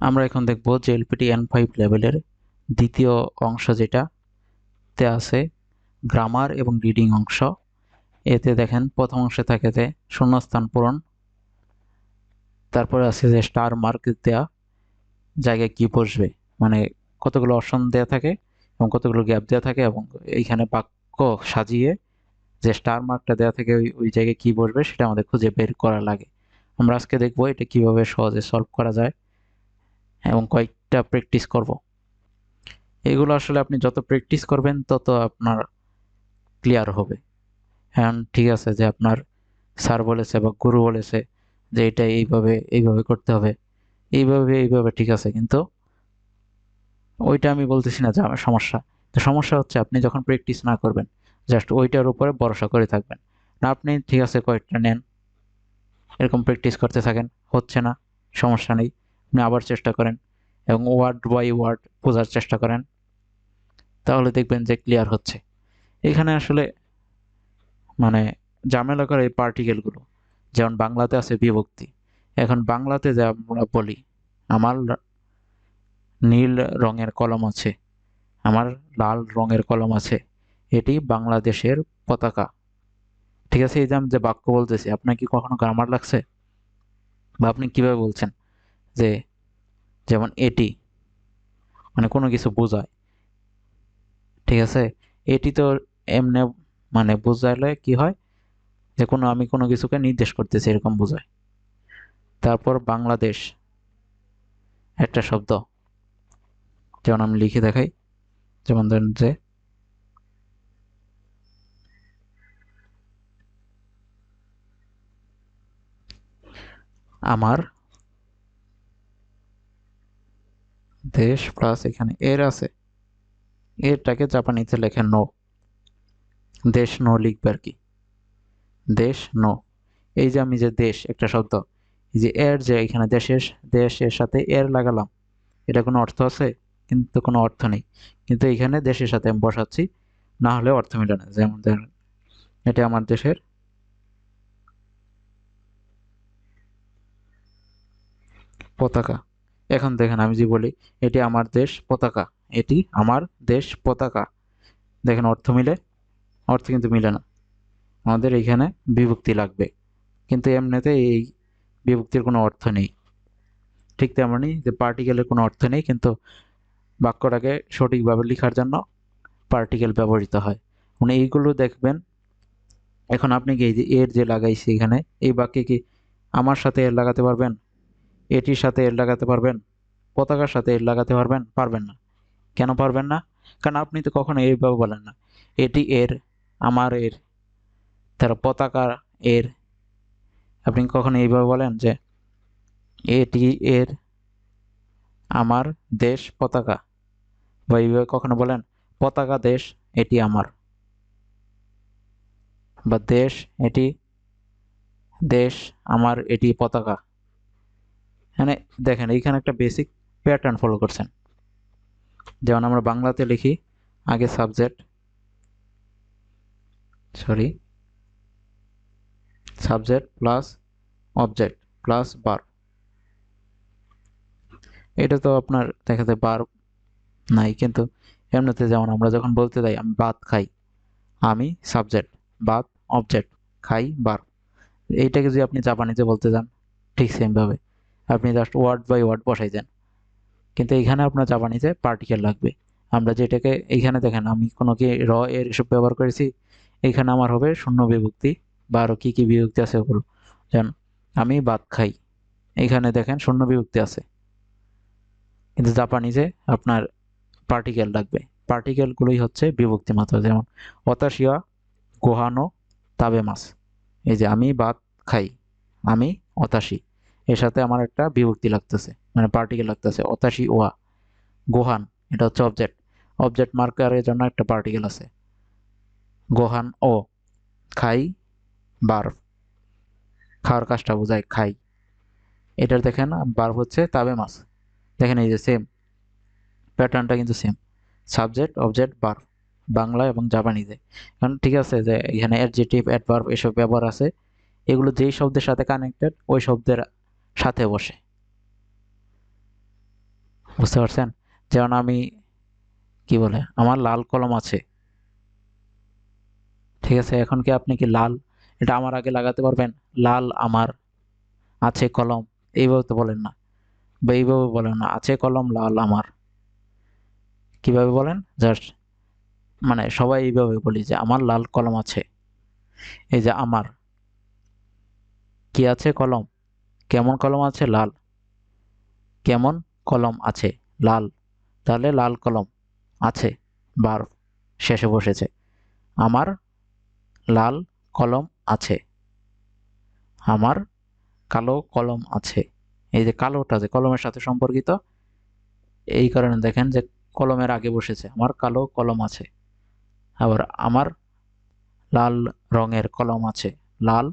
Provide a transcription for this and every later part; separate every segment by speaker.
Speaker 1: আমরা এখন দেখব যে এলপিটি এন ফাইভ লেভেলের দ্বিতীয় অংশ যেটা, তে আছে গ্রামার এবং রিডিং অংশ। এতে দেখেন প্রথম অংশে থাকে যে শূন্যস্থান পূরণ, তারপরে আছে যে স্টার মার্ক দেওয়া জায়গায় কি বসবে মানে কতগুলো অপশন দেওয়া থাকে এবং কতগুলো গ্যাপ দেওয়া থাকে এবং এইখানে বাক্য সাজিয়ে যে স্টার মার্কটা দেওয়া থাকে ওই ওই জায়গায় কী বসবে সেটা আমাদের খুঁজে বের করা লাগে। আমরা আজকে দেখব এটা কীভাবে সহজে সলভ করা যায়। এবং কয়েকটা প্র্যাকটিস করব। এগুলো আসলে আপনি যত প্র্যাকটিস করবেন, তত আপনার ক্লিয়ার হবে। হ্যাঁ ঠিক আছে যে আপনার স্যার বলেছে বা গুরু বলেছে যে এটা এইভাবে এইভাবে করতে হবে। এইভাবে এইভাবে ঠিক আছে। কিন্তু ওইটা আমি বলতেছি না যে আমার সমস্যা। তো সমস্যা হচ্ছে আপনি যখন প্র্যাকটিস না করবেন জাস্ট ওইটার উপরে ভরসা করে থাকবেন। না, আপনি ঠিক আছে কয়েকটা নেন। এরকম প্র্যাকটিস করতে থাকেন, হচ্ছে না, সমস্যা নেই। আপনি আবার চেষ্টা করেন এবং ওয়ার্ড বাই ওয়ার্ড বোঝার চেষ্টা করেন। তাহলে দেখবেন যে ক্লিয়ার হচ্ছে। এখানে আসলে মানে ঝামেলা করে এই পার্টিকেলগুলো যেমন বাংলাতে আছে বিভক্তি। এখন বাংলাতে যে আমরা বলি, আমার নীল রঙের কলম আছে, আমার লাল রঙের কলম আছে, এটি বাংলাদেশের পতাকা। ঠিক আছে, এই যে আমি যে বাক্য বলতেছি, আপনার কি কখনো গ্রামার লাগছে? বা আপনি কীভাবে বলছেন? যে যেমন এটি মানে কোনো কিছু বোঝায়। ঠিক আছে? এটি তো এমনি মানে বোঝাইলে কি হয়? যে কোনো, আমি কোনো কিছুকে নির্দেশ করতেছি, এরকম বোঝায়। তারপর বাংলাদেশ, একটা শব্দ। যেমন আমি লিখে দেখাই। যেমন ধরেন যে, আমার দেশ প্লাস এখানে এর আছে। এরটাকে জাপানিতে লেখে নো। দেশ নো লিখবে আর কি। দেশ নো। এই যে আমি যে দেশ, একটা শব্দ। এই যে এর যে এখানে দেশের দেশের সাথে এর লাগালাম। এটা কোনো অর্থ আছে? কিন্তু কোনো অর্থ নেই। কিন্তু এখানে দেশের সাথে আমি বসাচ্ছি, না হলে অর্থ মিলে না। যেমন ধরেন, এটা আমার দেশের। পতাকা। এখন দেখেন আমি যে বলি, এটি আমার দেশ পতাকা, এটি আমার দেশ পতাকা। দেখেন অর্থ মিলে, অর্থ কিন্তু মিলে না। আমাদের এইখানে বিভক্তি লাগবে, কিন্তু এমনিতে এই বিভক্তির কোনো অর্থ নেই। ঠিক তেমনই যে পার্টিকেলের কোনো অর্থ নেই, কিন্তু বাক্যটাকে সঠিকভাবে লেখার জন্য পার্টিকেল ব্যবহৃত হয়। মানে এইগুলো দেখবেন, এখন আপনি কি এই যে এর যে লাগাইছি এখানে, এই বাক্যে কি আমার সাথে এর লাগাতে পারবেন? এটির সাথে এর লাগাতে পারবেন, পতাকার সাথে এর লাগাতে পারবেন পারবেন না। কেন পারবেন না? কারণ আপনি তো কখনো এইভাবে বলেন না। এটি এর, আমার এর, তার পতাকা এর। আপনি কখনো এইভাবে বলেন যে, এটি এর, আমার দেশ পতাকা বা এইভাবে কখনো বলেন, পতাকা দেশ, এটি আমার বা দেশ, এটি দেশ, আমার, এটি পতাকা মানে দেখেন, এইখানে একটা বেসিক প্যাটার্ন ফলো করছেন। যেমন আমরা বাংলাতে লিখি, আগে subject sorry subject plus object plus বার এটা তো আপনার দেখাতে বার নাই, কিন্তু এমনিতে যেমন আমরা যখন বলতে যাই, আমি ভাত খাই, আমি সাবজেক্ট ভাত অবজেক্ট খাই বার এইটাকে যদি আপনি জাপানিতে বলতে যান, ঠিক সেমভাবে আপনি জাস্ট ওয়ার্ড বাই ওয়ার্ড বসাই দেন। কিন্তু এইখানে আপনার জাপানিতে পার্টিকেল লাগবে। আমরা যেটাকে এইখানে দেখেন, আমি কোনো কি র এর এসব ব্যবহার করেছি এইখানে আমার হবে শূন্য বিভক্তি, বা আরও কী কী বিভক্তি আছে ওগুলো। যেমন, আমি ভাত খাই এইখানে দেখেন শূন্য বিভক্তি আছে। কিন্তু জাপানিজে আপনার পার্টিকেল লাগবে। পার্টিকেলগুলোই হচ্ছে বিভক্তি মাত্র। যেমন, অতাশিয়া, গোহানো, তাবে মাছ। এই যে আমি ভাত খাই, আমি অতাশি। এর সাথে আমার একটা বিভক্তি লাগতেছে মানে পার্টিকেল লাগতেছে, অতাশি ওয়া গোহান, এটা হচ্ছে অবজেক্ট অবজেক্ট মার্কারের জন্য একটা পার্টিকেল আছে, গোহান ও, খাই বার খাওয়ার কাজটা বোঝায় খাই, এটার দেখেন বার হচ্ছে তাবে মাছ, দেখেন এই যে সেম প্যাটার্নটা কিন্তু সেম সাবজেক্ট অবজেক্ট বার বাংলা এবং জাপানিতে কারণ ঠিক আছে যে এখানে অ্যাডজেটিভ অ্যাডভার্ব এসব ব্যবহার আছে, এগুলো যেই শব্দের সাথে কানেক্টেড ওই শব্দের সাথে বসে। বুঝতে পারছেন? যেমন আমি, কি বলে, আমার লাল কলম আছে। ঠিক আছে, এখন কি আপনি কি লাল? এটা আমার আগে লাগাতে পারবেন? লাল আমার আছে কলম। এইভাবে তো বলেন না। বা এইভাবে বলেন না, আছে কলম, লাল আমার। কীভাবে বলেন? জাস্ট মানে সবাই এইভাবে বলি যে আমার লাল কলম আছে। এই যে আমার, কি আছে? কলম। কেমন কলম আছে? লাল। কেমন কলম আছে? লাল। তাহলে লাল কলম আছে। বার। শেষে বসেছে। আমার লাল কলম আছে। আমার কালো কলম আছে। এই যে কালোটা যে কলমের সাথে সম্পর্কিত, এই কারণে দেখেন যে কলমের আগে বসেছে। আমার কালো কলম আছে। আবার আমার লাল রঙের কলম আছে। লাল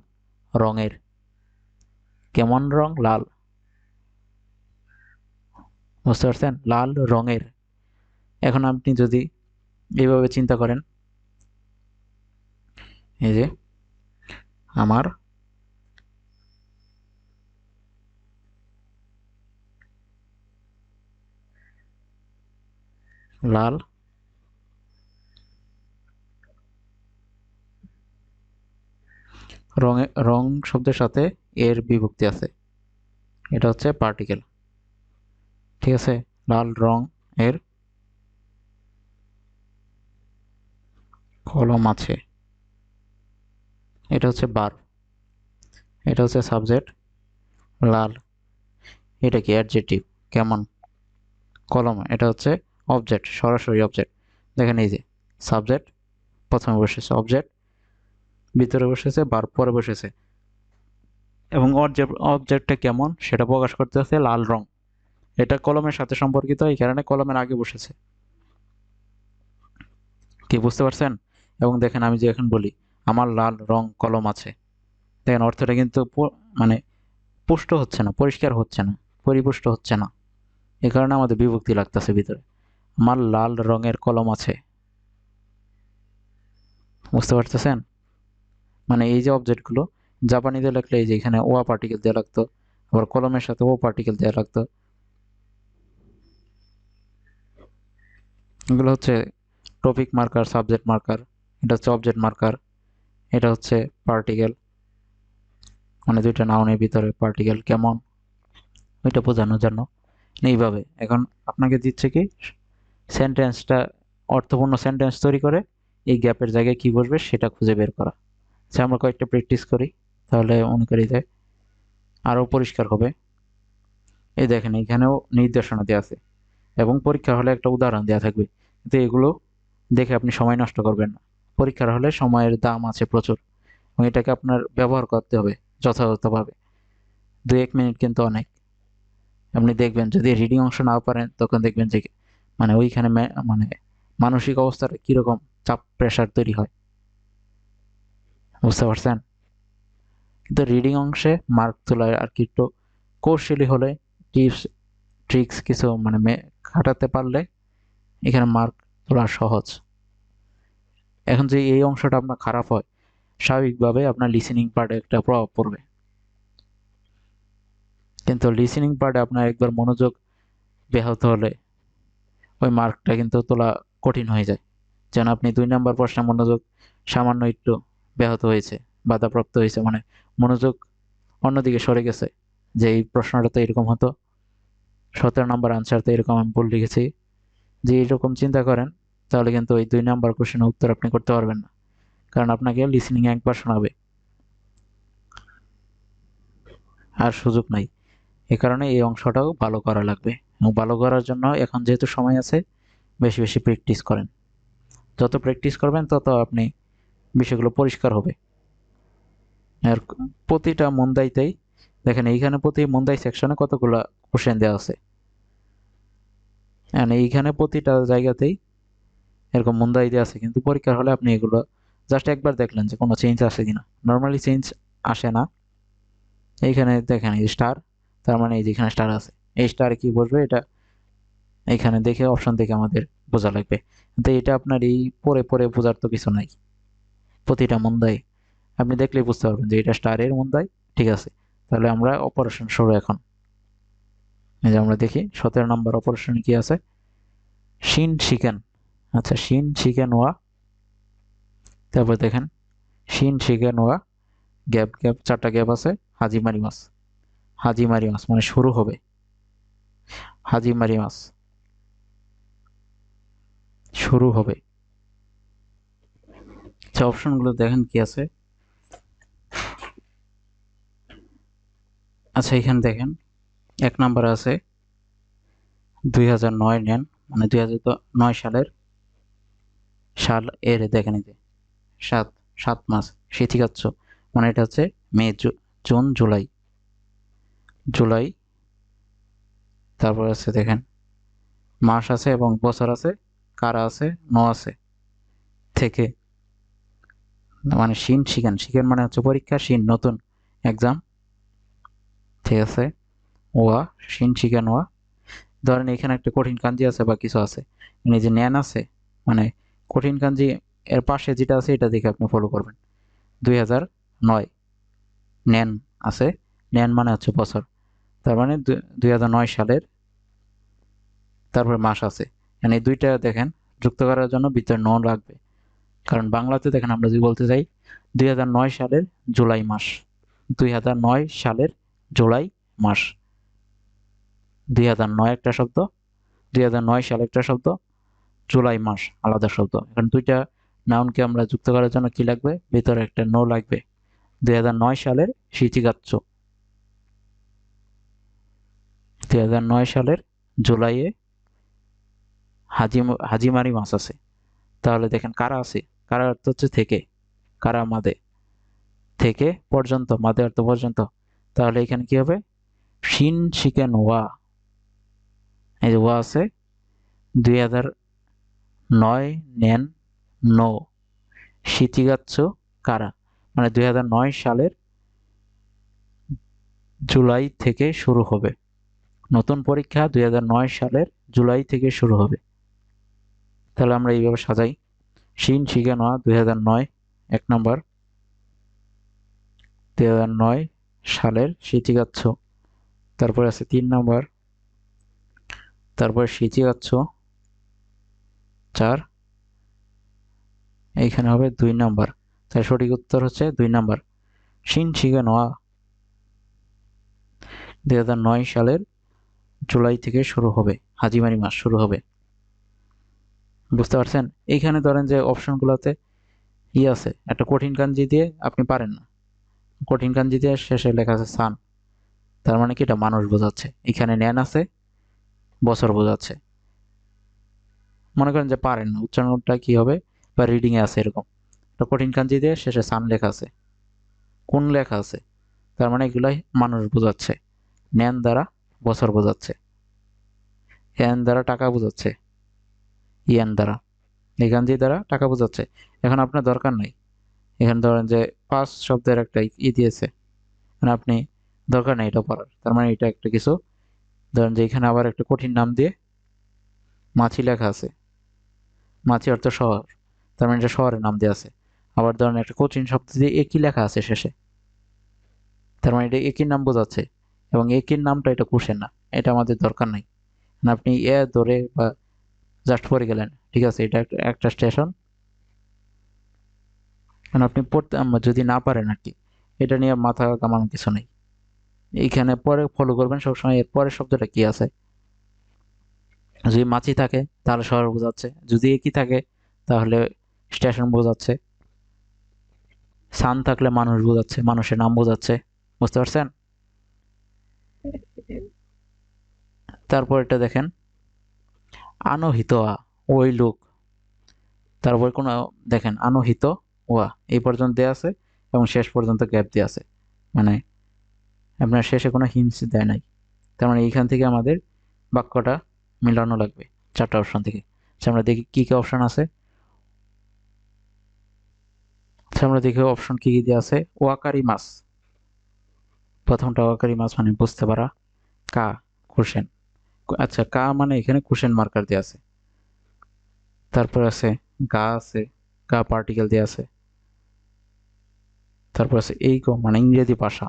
Speaker 1: রঙের কেমন রং? লাল। বুঝতে পারছেন? লাল রঙের। এখন আপনি যদি এইভাবে চিন্তা করেন, এই যে আমার লাল রঙে, রং শব্দের সাথে এর বিভক্তি আছে। এটা হচ্ছে পার্টিকেল ঠিক আছে? লাল রং এর কলম আছে। এটা হচ্ছে বার এটা হচ্ছে সাবজেক্ট লাল। এটা কি অ্যাডজেক্টিভ কেমন? কলম। এটা হচ্ছে অবজেক্ট সরাসরি অবজেক্ট দেখেন এই যে সাবজেক্ট প্রথমে বসেছে অবজেক্ট ভিতরে বসেছে বার পরে বসেছে। এবং অবজেক্টটা কেমন সেটা প্রকাশ করতে হচ্ছে লাল রং। এটা কলমের সাথে সম্পর্কিত এই কারণে কলমের আগে বসেছে। কি, বুঝতে পারছেন? এবং দেখেন আমি যে এখন বলি, আমার লাল রং কলম আছে। দেখেন অর্থটা কিন্তু মানে পুষ্ট হচ্ছে না, পরিষ্কার হচ্ছে না, পরিপুষ্ট হচ্ছে না। এ কারণে আমাদের বিভক্তি লাগতেছে ভিতরে। আমার লাল রঙের কলম আছে। বুঝতে পারতেছেন? মানে এই যে অবজেক্টগুলো জাপানিতে লিখলে এই যে এখানে ওয়া পার্টিকেল দেওয়া লাগতো, আবার কলমের সাথে ও পার্টিকেল দেওয়া লাগতো। এগুলো হচ্ছে টপিক মার্কার সাবজেক্ট মার্কার এটা হচ্ছে অবজেক্ট মার্কার এটা হচ্ছে পার্টিকেল মানে দুইটা নাউনের ভিতরে পার্টিকেল কেমন, ওইটা বোঝানোর জন্য। এইভাবে, এখন আপনাকে দিচ্ছে কি সেন্টেন্সটা অর্থপূর্ণ সেন্টেন্স তৈরি করে, এই গ্যাপের জায়গায় কি বসবে সেটা খুঁজে বের করা। সে আমরা কয়েকটা প্র্যাকটিস করি। তাহলে অনুকারীদের আরও পরিষ্কার হবে। এই দেখেন এখানেও নির্দেশনা দেওয়া আছে এবং পরীক্ষা হলে একটা উদাহরণ দেওয়া থাকবে। কিন্তু এগুলো দেখে আপনি সময় নষ্ট করবেন না। পরীক্ষার হলে সময়ের দাম আছে প্রচুর এবং এটাকে আপনার ব্যবহার করতে হবে যথাযথভাবে। দু এক মিনিট কিন্তু অনেক। আপনি দেখবেন, যদি রিডিং অংশ না পারেন, তখন দেখবেন যে মানে ওইখানে মানে মানসিক অবস্থার কীরকম চাপ প্রেশার তৈরি হয়। বুঝতে পারছেন? কিন্তু রিডিং অংশে মার্ক তোলায় আর কি একটু কৌশলী হলে টিপস, ট্রিক্স কিছু মানে খাটাতে পারলে এখানে মার্ক তোলা সহজ। এখন যে এই অংশটা আপনার খারাপ হয়, স্বাভাবিকভাবে আপনার লিসেনিং পার্টে একটা প্রভাব পড়বে। কিন্তু লিসেনিং পার্টে আপনার একবার মনোযোগ ব্যাহত হলে ওই মার্কটা কিন্তু তোলা কঠিন হয়ে যায়। যেন আপনি দুই নম্বর প্রশ্নে মনোযোগ সামান্য একটু ব্যাহত হয়েছে। বাধাপ্রাপ্ত হয়েছে মানে মনোযোগ অন্যদিকে সরে গেছে, যে এই প্রশ্নটা তো এরকম হতো। সতেরো নম্বর আনসার তো এরকম আমি ভুল লিখেছি। যে এরকম চিন্তা করেন, তাহলে কিন্তু ওই দুই নম্বর কোশ্চেনের উত্তর আপনি করতে পারবেন না। কারণ আপনাকে লিসনিং একবার শোনাবে। আর সুযোগ নাই। এ কারণে এই অংশটাও ভালো করা লাগবে। এবং ভালো করার জন্য এখন যেহেতু সময় আছে, বেশি বেশি প্র্যাকটিস করেন। যত প্র্যাকটিস করবেন, তত আপনি বিষয়গুলো পরিষ্কার হবে। আর প্রতিটা মন্দাইতেই দেখেন এইখানে প্রতি মন্দাই সেকশনে কতগুলো কোশ্চেন দেওয়া আছে? মানে এইখানে প্রতিটা জায়গাতেই এরকম মন্দাই দেওয়া আছে, কিন্তু পরীক্ষার হলে আপনি এগুলো জাস্ট একবার দেখলেন যে কোনো চেঞ্জ আসে কিনা। নর্মালি চেঞ্জ আসে না। এইখানে দেখেন এই স্টার তার মানে এই যেখানে স্টার আছে। এই স্টারে কি বসবে? এটা এইখানে দেখে অপশন দেখে আমাদের বোঝা লাগবে। কিন্তু এটা আপনার এই পরে পরে বোঝার তো কিছু নাই। প্রতিটা মন্দাই আপনি দেখলেই বুঝতে পারবেন যে এটা স্টারের মন্দাই ঠিক আছে? তাহলে আমরা অপারেশন শুরু এখন। এই যে আমরা দেখি, সতেরো নম্বর অপারেশন কি আছে? শিন শিকেন আচ্ছা শিন শিকেন ওয়া তারপর দেখেন শিন শিকেন ওয়া গ্যাপ গ্যাপ চারটা গ্যাপ আছে হাজিমারি মাছ হাজিমারি মাছ মানে শুরু হবে। হাজিমারি মাছ শুরু হবে। আচ্ছা অপশনগুলো দেখেন কি আছে? আচ্ছা এখানে দেখেন, এক নাম্বার আছে দুই হাজার নয় নেন মানে দুই হাজার নয় সালের সাল এর, দেখেন এই যে, সাত সাত মাস শীতিকাচ্ছ মানে এটা হচ্ছে মে জুন, জুলাই জুলাই, তারপর আছে দেখেন, মাস আছে এবং বছর আছে, কারা আছে, ন আছে, থেকে মানে শিন, শিখেন শিখেন মানে হচ্ছে পরীক্ষা, শিন, নতুন এক্সাম ঠিক আছে। ওয়া, শিন শিখেন ওয়া। ধরেন এখানে একটা কঠিন কাঞ্জি আছে বা কিছু আছে। মানে যে ন্যান আছে মানে কঠিন কাঞ্জি এর পাশে যেটা আছে, এটা দেখে আপনি ফলো করবেন। দুই হাজার নয়। ন্যান আছে। ন্যান মানে হচ্ছে বছর। তার মানে দুই হাজার নয় সালের তারপরে মাস আছে। মানে দুইটা দেখেন, যুক্ত করার জন্য ভিতরে ন লাগবে কারণ বাংলাতে দেখেন আমরা যদি বলতে চাই দুই হাজার নয় সালের জুলাই মাস। দুই হাজার নয় সালের জুলাই মাস। দুই হাজার নয় একটা শব্দ, দুই হাজার নয় সাল একটা শব্দ, জুলাই মাস আলাদা শব্দ। এখন দুইটা নাউনকে আমরা যুক্ত করার জন্য কি লাগবে? ভেতরে একটা নো লাগবে। দুই নয় সালের শীতিকাচ্ছ দুই নয় সালের জুলাইয়ে হাজি হাজিমারি মাছ আছে। তাহলে দেখেন কারা আছে? কারা অর্থ হচ্ছে থেকে। কারা মাদে? থেকে পর্যন্ত, মাদে অর্থ পর্যন্ত। তাহলে এখানে কি হবে? শিন শিকেন ওয়া। এই যে ওয়া আছে। দুই হাজার নয় নেন নো। শীতিগাচ্ছ কারা? মানে দুই নয় সালের জুলাই থেকে শুরু হবে। নতুন পরীক্ষা দুই নয় সালের জুলাই থেকে শুরু হবে। তাহলে আমরা এইভাবে সাজাই। শিন শিখে নেওয়া দুই এক নম্বর। দুই নয় সালের শীতিগাচ্ছ তারপর আছে তিন নম্বর। তারপর শীতিগাচ্ছ চার। এইখানে হবে দুই নাম্বার। তাই সঠিক উত্তর হচ্ছে দুই নাম্বার। শিন শিখে নেওয়া দুই নয় সালের জুলাই থেকে শুরু হবে। হাজিমারি মাস শুরু হবে। বুঝতে পারছেন? এইখানে ধরেন যে অপশনগুলোতে ই আছে। একটা কঠিন কাঞ্জি দিয়ে আপনি পারেন না। কঠিন কাঞ্জি দিয়ে শেষে লেখা আছে, সান। তার মানে কি এটা মানুষ বোঝাচ্ছে? এখানে ন্যান আছে, বছর বোঝাচ্ছে। মনে করেন যে পারেন উচ্চারণটা কি হবে? বা রিডিংয়ে আছে এরকম। একটা কঠিন দিয়ে শেষে সান লেখা আছে। কোন লেখা আছে? তার মানে এগুলাই মানুষ বোঝাচ্ছে। ন্যান দ্বারা বছর বোঝাচ্ছে। এন দ্বারা টাকা বোঝাচ্ছে। ইয়ান দ্বারা। এই গান্ধী দ্বারা টাকা বোঝাচ্ছে। এখন আপনার দরকার নাই। এখানে ধরেন যে পাঁচ শব্দের একটা ই দিয়েছে। মানে আপনি দরকার নেই এটা পড়ার। তার মানে এটা একটা কিছু। ধরেন যে এখানে আবার একটা কঠিন নাম দিয়ে মাছি লেখা আছে। মাছি অর্থ শহর। তার মানে এটা শহরের নাম দিয়ে আছে। আবার ধরেন একটা কঠিন শব্দ দিয়ে একই লেখা আছে শেষে? তার মানে এটা একই নাম বোঝাচ্ছে? এবং একই নামটা এটা কুশেন না? এটা আমাদের দরকার নাই। আপনি এ ধরে বা জাস্ট পরে গেলেন। ঠিক আছে, এটা একটা স্টেশন আপনি পড়তে যদি না পারেন আর কি, এটা নিয়ে মাথা কামানো কিছু নেই। এইখানে পরে ফলো করবেন সবসময় এর পরের শব্দটা কি আছে? যদি মাছি থাকে, তাহলে শহর বোঝাচ্ছে। যদি একই থাকে, তাহলে স্টেশন বোঝাচ্ছে। সান থাকলে মানুষ বোঝাচ্ছে, মানুষের নাম বোঝাচ্ছে। বুঝতে পারছেন? তারপর এটা দেখেন। আনহিত ওই লোক। তারপর কোনো দেখেন, আনহিত ওয়া, এই পর্যন্ত দেওয়া আছে এবং শেষ পর্যন্ত গ্যাপ দেওয়া আছে। মানে আপনার শেষে কোনো হিন্স দেয় নাই। তার মানে এইখান থেকে আমাদের বাক্যটা মিলানো লাগবে চারটা অপশন থেকে। আচ্ছা আমরা দেখি কী কী অপশন আছে। আচ্ছা আমরা দেখি অপশন কী কী দেওয়া আছে। ওয়াকারি মাছ। প্রথমটা ওয়াকারি মাছ মানে বুঝতে পারা। কা কোশ্চেন আচ্ছা কা মানে এখানে কোশ্চেন মার্কার দেওয়া আছে। তারপর আছে গা আছে। গা পার্টিকেল দেওয়া আছে। তারপর আছে এই মানে ইংরেজি ভাষা।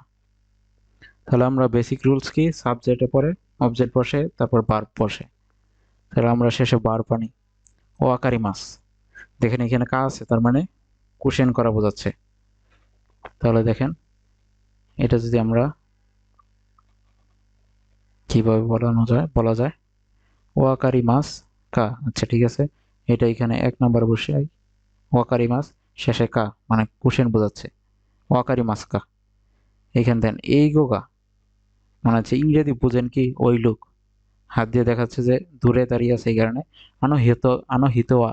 Speaker 1: তাহলে আমরা বেসিক রুলস কি? সাবজেক্টে পরে অবজেক্ট বসে, তারপর বার বসে। তাহলে আমরা শেষে বার পানি ও আকারি মাছ। দেখেন এখানে কা আছে, তার মানে কুশেন করা বোঝাচ্ছে। তাহলে দেখেন, এটা যদি আমরা কীভাবে বলানো যায়, বলা যায়? ওয়াকারি মাছ, কা। আচ্ছা ঠিক আছে। এটা এখানে এক নাম্বার বসে ওয়াকারি মাছ শেষে কা মানে কুশেন বোঝাচ্ছে। ওয়াকারি মাছ কা। এখানে দেন, এই গোগা মানে হচ্ছে ইংরেজি বুঝেন কি ওই লোক। হাত দিয়ে দেখাচ্ছে যে দূরে দাঁড়িয়ে আছে এই কারণে। আনো হিত আনো হিতোয়া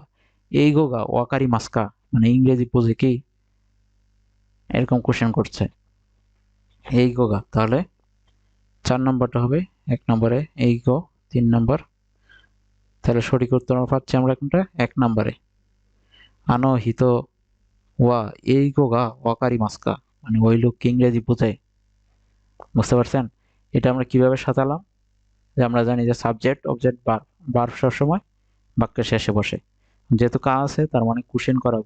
Speaker 1: এই গোগা ওয়াকারি মাস্কা মানে ইংরেজি বুঝে কি এরকম কোশ্চেন করছে। এই গোগা, তাহলে চার নম্বরটা হবে, এক নম্বরে এই গো, তিন নম্বর। তাহলে সঠিক উত্তর পাচ্ছি আমরা কোনটা? এক নম্বরে। আনো হিত ওয়া এই গোগা ওয়াকারি মাস্কা মানে ওই লোককে ইংরেজি বোঝায় বুঝতে পারছেন? এটা আমরা কীভাবে সাজালাম? যে আমরা জানি যে সাবজেক্ট অবজেক্ট বার বার সবসময় বাক্যের শেষে বসে। যেহেতু কা আছে, তার মানে কুশেন করা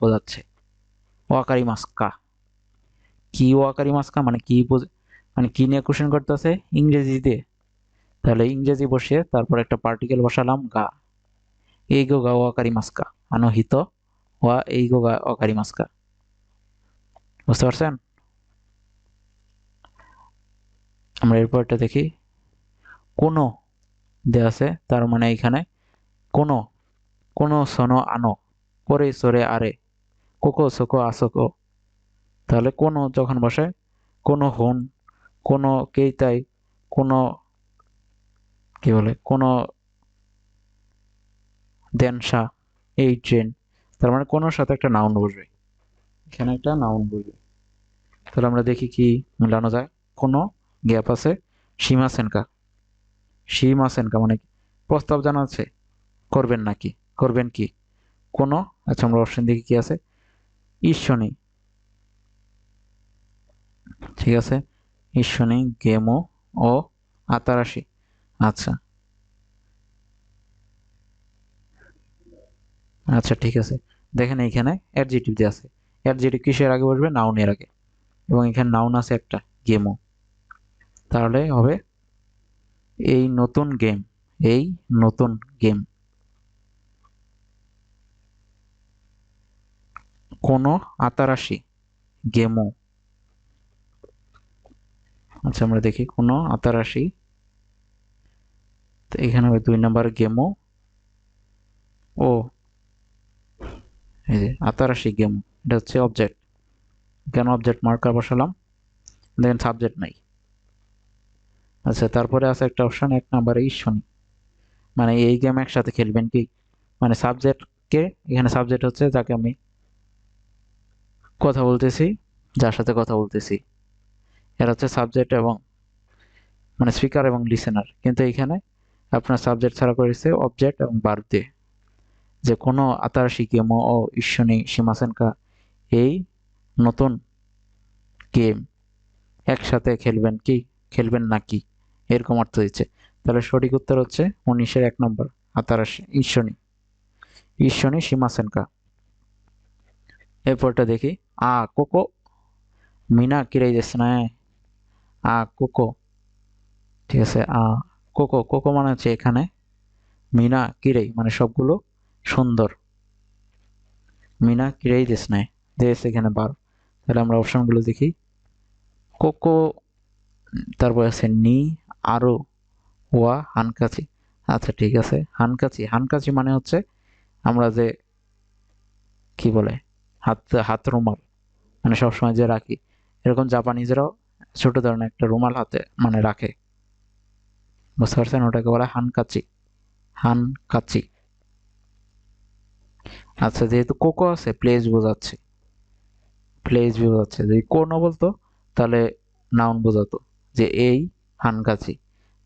Speaker 1: বোঝাচ্ছে। ওয়াকারি মাস্কা কি ওয়াকারি মাস্কা মানে কি মানে কি নিয়ে কোশ্চেন করতেছে? ইংরেজি দিয়ে। তাহলে ইংরেজি বসিয়ে তারপর একটা পার্টিকেল বসালাম, গা। এই গো গা ওয়াকারি মাস্কা আনহিত ওয়া এই গো গা ওয়াকারি মাস্কা বুঝতে পারছেন আমরা এরপরটা দেখি কোনো দেওয়া আছে তার মানে এখানে কোনো কোনো সনো আনো করে সরে আরে কোকো সোকো আসোকো তাহলে কোনো যখন বসে কোনো হন কোনো কেইতাই কোনো কি বলে কোনো দেনসা এই ট্রেন তার মানে কোনোর সাথে একটা নাউন বসবে? এখানে একটা নাউন বসবে। তাহলে আমরা দেখি কি মিলানো যায়। কোনো গ্যাপ আছে? সীমা সেনকা সীমা সেনকা মানে প্রস্তাব জানাচ্ছে করবেন নাকি? করবেন কি? কোনো? আচ্ছা আমরা অপশন দেখি কি আছে? ঈশ্বনী। ঠিক আছে? ঈশ্বনী গেমো ও আতারাশি। আচ্ছা। আচ্ছা ঠিক আছে। দেখেন এইখানে অ্যাডজেটিভ দিয়ে আছে। অ্যাডজেটিভ কিসের আগে বসবে? নাউনের আগে। এবং এখানে নাউন আছে একটা গেমও তাহলে হবে এই নতুন গেম এই নতুন গেম কোনো আতারাশি গেমও আচ্ছা আমরা দেখি কোন আতারাশি। এখানে হবে দুই নাম্বার গেমও ও এই যে, আতারাশি গেম এটা হচ্ছে অবজেক্ট কেন অবজেক্ট মার্কার বসালাম? দেখেন সাবজেক্ট নাই। আচ্ছা তারপরে আছে একটা অপশান এক নাম্বারে ঈশ্বনী মানে এই গেম একসাথে খেলবেন কি? মানে সাবজেক্টকে এখানে সাবজেক্ট হচ্ছে যাকে আমি কথা বলতেছি, যার সাথে কথা বলতেছি। এরা হচ্ছে সাবজেক্ট এবং মানে স্পিকার এবং লিসেনার কিন্তু এইখানে আপনার সাবজেক্ট ছাড়া করেছে অবজেক্ট এবং বার্ব দিয়ে। যে কোনো আতারাশি গেম ও ঈশ্বনী সীমাসেনকা এই নতুন গেম একসাথে খেলবেন কি? খেলবেন নাকি এরকম অর্থ দিচ্ছে। তাহলে সঠিক উত্তর হচ্ছে উনিশের এক নম্বর আতারাশি ঈশ্বনী ঈশ্বনী সীমাসেনকা। এরপরটা দেখি। আ কোকো। মিনা কিরাই যাচ্ছে না? আ কোকো। ঠিক আছে, আ কোকো। কোকো মানে হচ্ছে এখানে। মিনা কিরেই? মানে সবগুলো সুন্দর। মিনা কিরেই দেশ নেয় দেশ এখানে বার। তাহলে আমরা অপশনগুলো দেখি। কোকো, তারপর আছে নি, আরও, ওয়া, হানকাচি। আচ্ছা ঠিক আছে, হানকাচি। হানকাচি মানে হচ্ছে আমরা যে, কি বলে, হাত হাত রুমাল মানে সবসময় যে রাখি। এরকম জাপানিজরাও ছোট ধরনের একটা রুমাল হাতে মানে রাখে। বুঝতে পারছেন? ওটাকে বলা হানকাচি। হানকাচি। আচ্ছা যেহেতু কোকো আছে প্লেস বোঝাচ্ছে। প্লেস বোঝাচ্ছে। যদি কোনো বলতো, তাহলে নাউন বোঝাতো যে এই হানকাচি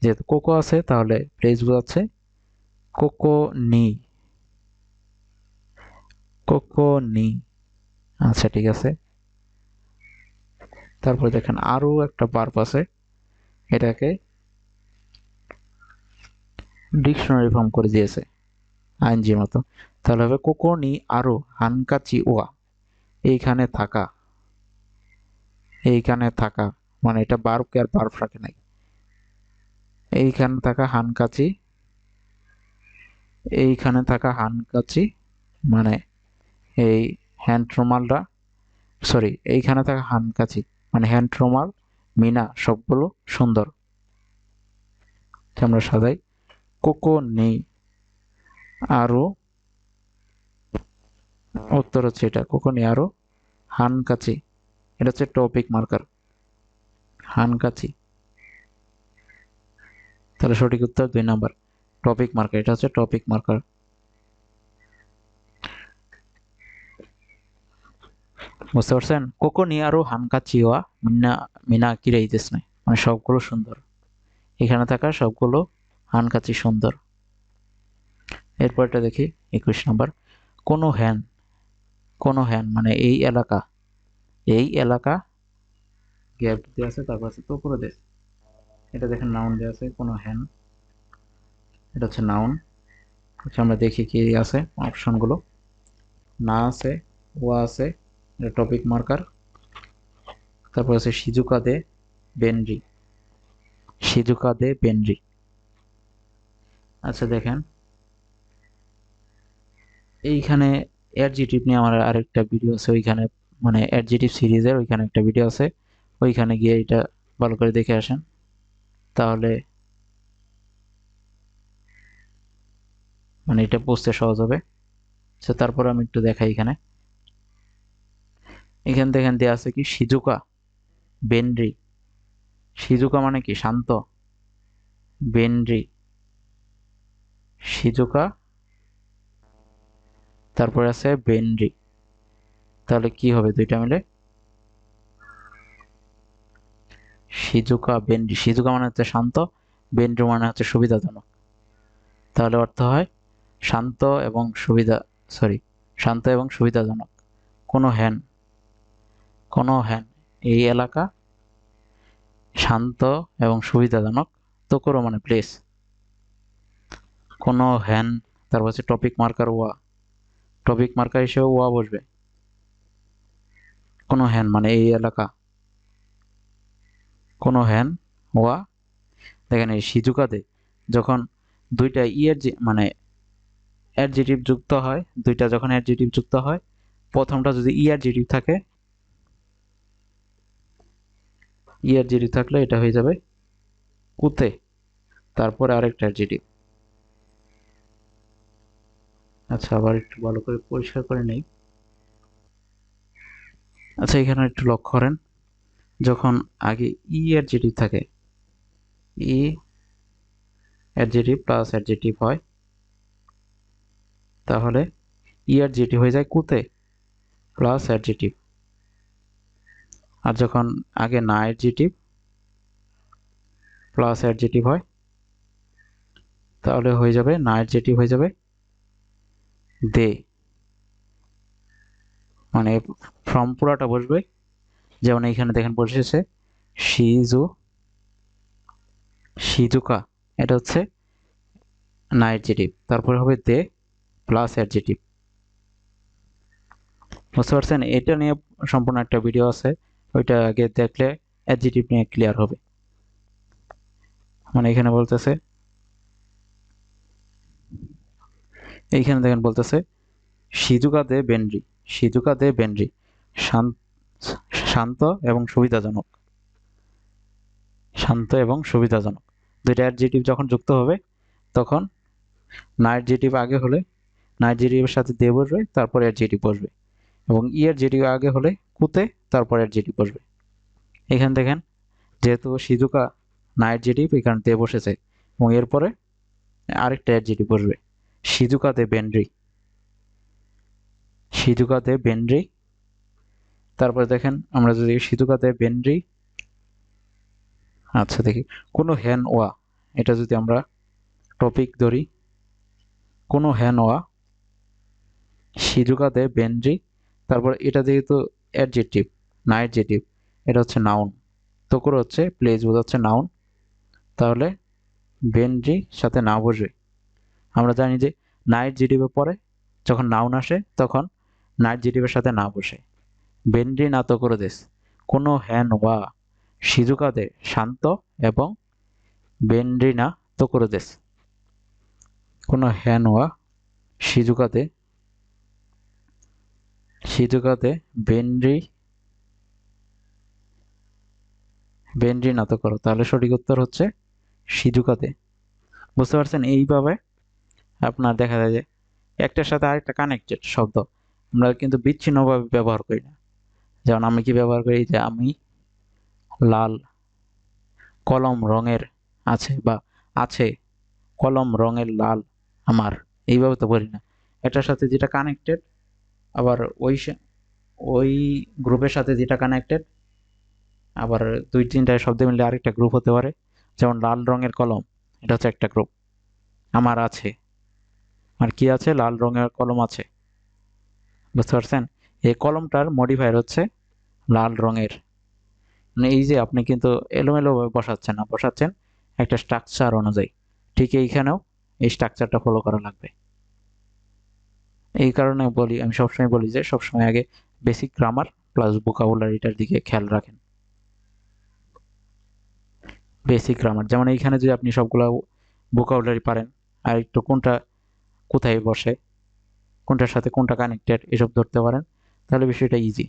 Speaker 1: যেহেতু কোকো আছে, তাহলে প্লেস বোঝাচ্ছে কোকো নি কোকো নি আচ্ছা ঠিক আছে। তারপরে দেখেন আরও একটা বার্ব আছে। এটাকে ডিকশনারি ফর্ম করে দিয়েছে আইনজির মতো। তাহলে হবে কোকোনি আরও হানকাচি ওয়া। এইখানে থাকা। এইখানে থাকা। মানে এটা বারুকে আর বারফ রাখে নাই। এইখানে থাকা হানকাচি। এইখানে থাকা হানকাচি। মানে এই হ্যান্ড রুমালটা সরি, এইখানে থাকা হানকাচি। মানে হ্যান্ড রুমাল মিনা, সবগুলো সুন্দর। আমরা সাজাই। কোকো নেই আরও উত্তর হচ্ছে এটা কোকো নেই আরও, হানকাচি, এটা হচ্ছে টপিক মার্কার হানকাচি। তাহলে সঠিক উত্তর দুই নাম্বার টপিক মার্কার এটা হচ্ছে টপিক মার্কার বুঝতে পারছেন? কোকো নিয়ারো হানকাচিওয়া মিনা মিনা কিরাই নাই মানে সবগুলো সুন্দর। এখানে থাকা সবগুলো হানকাচি সুন্দর। এরপরটা দেখি, একুশ নম্বর। কোনো হ্যান কোনো হ্যান মানে এই এলাকা এই এলাকা গ্যাপ দিয়ে আছে, তারপর আছে করে দেশ এটা দেখেন নাউন দেওয়া আছে, কোনো হ্যান। এটা হচ্ছে নাউন আচ্ছা আমরা দেখি কি আছে অপশনগুলো না আছে ও আছে, এটা টপিক মার্কার তারপর আছে সিজুকা দে বেনরি। সিজুকা দে বেনরি। আচ্ছা দেখেন। এইখানে অ্যাডজেটিভ নিয়ে আমার আরেকটা ভিডিও আছে, ওইখানে মানে অ্যাডজেটিভ সিরিজের ওইখানে একটা ভিডিও আছে। ওইখানে গিয়ে এটা ভালো করে দেখে আসেন। তাহলে মানে এটা বুঝতে সহজ হবে। তো তারপর আমি একটু দেখাই এখানে। এখান থেকে দেওয়া আছে কি? সিজুকা বেনরি সিজুকা মানে কি? শান্ত। বেনরি সিজুকা তারপরে আছে বেনরি তাহলে কি হবে দুইটা মিলে? সিজুকা বেনরি সিজুকা মানে হচ্ছে শান্ত বেনরি মানে হচ্ছে সুবিধাজনক। তাহলে অর্থ হয় শান্ত এবং সুবিধা সরি শান্ত এবং সুবিধাজনক। কোনো হ্যান কোনো হ্যান এই এলাকা শান্ত এবং সুবিধাজনক তোকরো মানে প্লেস কোনো হ্যান তারপর হচ্ছে টপিক মার্কার ওয়া। টপিক মার্কার হিসেবে ওয়া বসবে। কোনো হ্যান মানে এই এলাকা। কোনো হ্যান ওয়া দেখেন এই সিজুকাতে যখন দুইটা ইয়ের মানে অ্যাডজেটিভ যুক্ত হয়, দুইটা যখন অ্যাডজেটিভ যুক্ত হয়, প্রথমটা যদি ই অ্যাডজেটিভ থাকে, ই অ্যাডজেটিভ থাকলে এটা হয়ে যাবে কুতে। তারপরে আরেকটা অ্যাডজেটিভ আচ্ছা আবার একটু ভালো করে পরিষ্কার করে নেই। আচ্ছা এখানে একটু লক্ষ্য করেন। যখন আগে ই অ্যাডজেটিভ থাকে ই অ্যাডজেটিভ প্লাস অ্যাডজেটিভ হয়, তাহলে ই অ্যাডজেটিভ হয়ে যায় কুতে প্লাস অ্যাডজেটিভ আর যখন আগে না অ্যাডজেটিভ প্লাস অ্যাডজেটিভ হয়, তাহলে হয়ে যাবে না অ্যাডজেটিভ হয়ে যাবে দে। মানে ফর্ম পুরাটা বসবে। যেমন এইখানে দেখেন বসেছে শিজু, শিজুকা। এটা হচ্ছে না অ্যাডজেটিভ তারপরে হবে দে প্লাস অ্যাডজেটিভ বুঝতে পারছেন? এটা নিয়ে সম্পূর্ণ একটা ভিডিও আছে। ওইটা আগে দেখলে অ্যাডজেটিভ নিয়ে ক্লিয়ার হবে। মানে এখানে বলতেছে এইখানে দেখেন বলতেছে সিজুকা দে বেনরি সিজুকা দে বেনরি শান্ত এবং সুবিধাজনক। শান্ত এবং সুবিধাজনক। দুইটা অ্যাডজেটিভ যখন যুক্ত হবে, তখন না অ্যাডজেটিভ আগে হলে না অ্যাডজেটিভের সাথে দে বসবে, তারপর অ্যাডজেটিভ বসবে। এবং ই অ্যাডজেটিভ আগে হলে কুতে, তারপর অ্যাডজেটিভ বসবে। এখানে দেখেন, যেহেতু সিজুকা না অ্যাডজেটিভ এখানে দে বসেছে, এবং এরপরে আরেকটা অ্যাডজেটিভ বসবে। সিজুকাতে বেন্ড্রি সিজুকাতে বেন্ড্রি তারপরে দেখেন, আমরা যদি সিজুকাতে বেন্ড্রি আচ্ছা দেখি, কোনো হ্যান ওয়া, এটা যদি আমরা টপিক ধরি, কোনো হ্যান ওয়া সিজুকাতে বেন্ড্রি তারপর এটা যেহেতু অ্যাডজেটিভ না অ্যাডজেটিভ এটা হচ্ছে নাউন তোকর হচ্ছে প্লেস বোঝাচ্ছে নাউন তাহলে বেন্ড্রি সাথে না বসবে। আমরা জানি যে নাইট জিডিপে পরে যখন নাউন আসে, তখন নাইট জিডিপের সাথে না বসে। না তো করে দেশ কোনো হ্যান ওয়া শিজুকা দে শান্ত এবং বেন্ড্রিনা তোকরো দেস কোনো হ্যানোয়া শিজুকা দে শিজুকা দে বেন্ড্রি বেন্ড্রি না তো করো তাহলে সঠিক উত্তর হচ্ছে শিজুকাতে বুঝতে পারছেন? এইভাবে আপনার দেখা যায় যে একটার সাথে আরেকটা কানেক্টেড শব্দ। আমরা কিন্তু বিচ্ছিন্নভাবে ব্যবহার করি না। যেমন আমি কি ব্যবহার করি? যে আমি লাল কলম রঙের আছে বা আছে কলম রঙের লাল আমার। এইভাবে তো বলি না। এটার সাথে যেটা কানেক্টেড আবার ওই ওই গ্রুপের সাথে যেটা কানেক্টেড আবার দুই তিনটা শব্দ মিলে আরেকটা গ্রুপ হতে পারে। যেমন লাল রঙের কলম, এটা হচ্ছে একটা গ্রুপ আমার আছে। আর কি আছে? লাল রঙের কলম আছে। বুঝতে পারছেন? এই কলমটার মডিফায়ার হচ্ছে লাল রঙের। মানে এই যে আপনি কিন্তু এলোমেলো বসাচ্ছেন না, বসাচ্ছেন একটা স্ট্রাকচার অনুযায়ী। ঠিক এইখানেও এই স্ট্রাকচারটা ফলো করা লাগবে। এই কারণে বলি, আমি সবসময় বলি যে সবসময় আগে বেসিক গ্রামার প্লাস ভোকাবুলারিটার দিকে খেয়াল রাখেন। বেসিক গ্রামার যেমন এইখানে যদি আপনি সবগুলো ভোকাবুলারি পারেন, আর একটু কোনটা কোথায় বসে কোনটার সাথে কোনটা কানেক্টেড এসব ধরতে পারেন তাহলে বিষয়টা ইজি